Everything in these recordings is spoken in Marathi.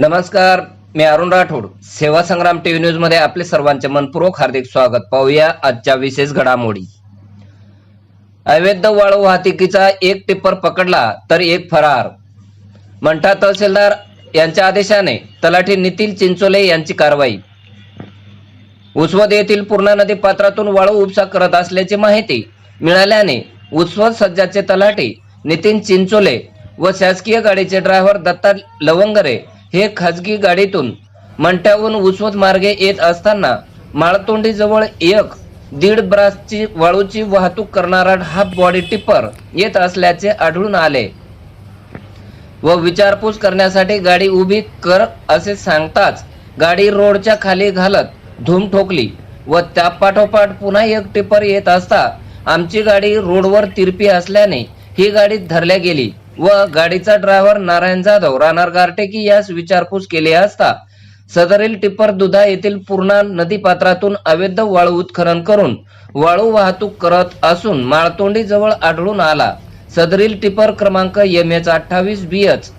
नमस्कार मी अरुण राठोड. सेवा संग्राम टीव्ही न्यूजमध्ये आपले सर्वांचे मनपूर्वक हार्दिक स्वागत. पाहूया आजच्या विशेष घडामोडी. अवैध वाळू वाहतुकीचा एक टिप्पर पकडला तर एक फरार. मंठा तहसीलदार यांच्या आदेशाने तलाठी नितीन चिंचोले यांची कारवाई. उस्वद येथील पूर्णा नदी पात्रातून वाळू उपसा करत असल्याची माहिती मिळाल्याने उस्वद सज्जाचे तलाठी नितीन चिंचोले व शासकीय गाडीचे ड्रायव्हर दत्ता लवंगरे हे खाजगी गाडीतून मंठ्याहून उसवत मार्गे येत असताना माळतोंडी जवळ एक दीड ब्रासची वाळूची वाहतूक करणारा हाफ बॉडी टिप्पर येत असल्याचे आढळून आले. व विचारपूस करण्यासाठी गाडी उभी कर असे सांगताच गाडी रोडच्या खाली घालत धूम ठोकली व त्या पाठोपाठ पुन्हा एक टिप्पर येत असता आमची गाडी रोडवर तिरपी असल्याने ही गाडी धरल्या गेली. व गाडीचा ड्रायव्हर नारायण जाधव राहणार गारटेकी यास विचारपूस केली असता सदरील टिप्पर दुधा येथील पूर्णा नदीपात्रातून अवैध वाळू उत्खनन करून वाळू वाहतूक करत असून माळतोंडी जवळ आढळून आला. सदरील टिपर क्रमांक एम एच अठ्ठावीस बी एच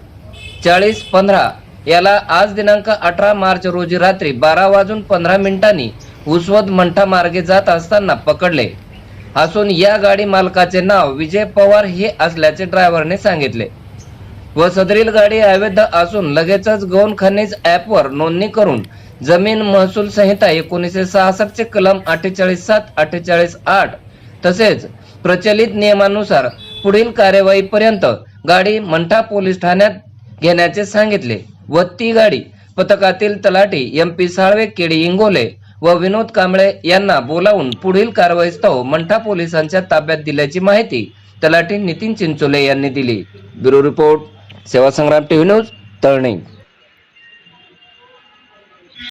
चाळीस पंधरा. याला आज दिनांक अठरा मार्च रोजी रात्री बारा वाजून पंधरा मिनिटांनी उसवद मंठा मार्गे जात असताना पकडले. असून या गाडी मालकाचे नाव विजय पवार हे असल्याचे ड्रायव्हरने सांगितले. व सदरील गाडी अवैध असून लगेचच गौण खनिज ॲपवर नोंदणी करून जमीन महसूल संहिता एकोणीसशे सहासष्ट चे कलम अठ्ठेचाळीस सात अठ्ठेचाळीस आठ तसेच प्रचलित नियमानुसार पुढील कार्यवाहीपर्यंत गाडी मंठा पोलीस ठाण्यात घेण्याचे सांगितले व ती गाडी पथकातील तलाठी M P Salve K D Ingole व विनोद कांबळे यांना बोलावून पुढील कारवाईस्तव मंठा पोलिसांच्या ताब्यात दिल्याची माहिती तलाठी नितीन चिंचोले यांनी दिली. ब्युरो रिपोर्ट सेवा संग्राम टीव्ही न्यूज तळणी